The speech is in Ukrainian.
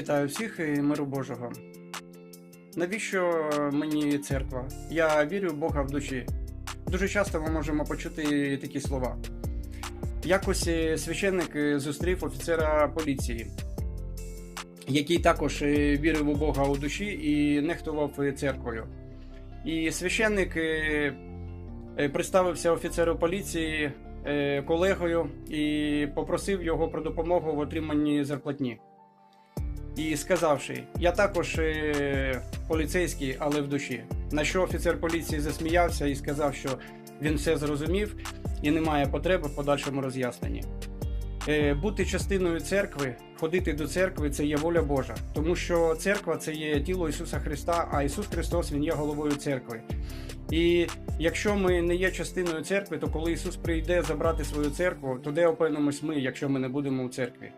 Вітаю всіх і миру Божого. Навіщо мені церква? Я вірю в Бога в душі. Дуже часто ми можемо почути такі слова. Якось е, священник е, зустрів офіцера поліції, який також е, вірив у Бога у душі і нехтував церквою. І священник представився офіцеру поліції колегою і попросив його про допомогу в отриманні зарплатні. І сказавши, я також е, поліцейський, але в душі. На що офіцер поліції засміявся і сказав, що він все зрозумів і немає потреби в подальшому роз'ясненні. Е, бути частиною церкви, ходити до церкви це є воля Божа, тому що церква це є тіло Ісуса Христа, а Ісус Христос Він є головою церкви. І якщо ми не є частиною церкви, то коли Ісус прийде забрати свою церкву, то де опинимось ми, якщо ми не будемо у церкві?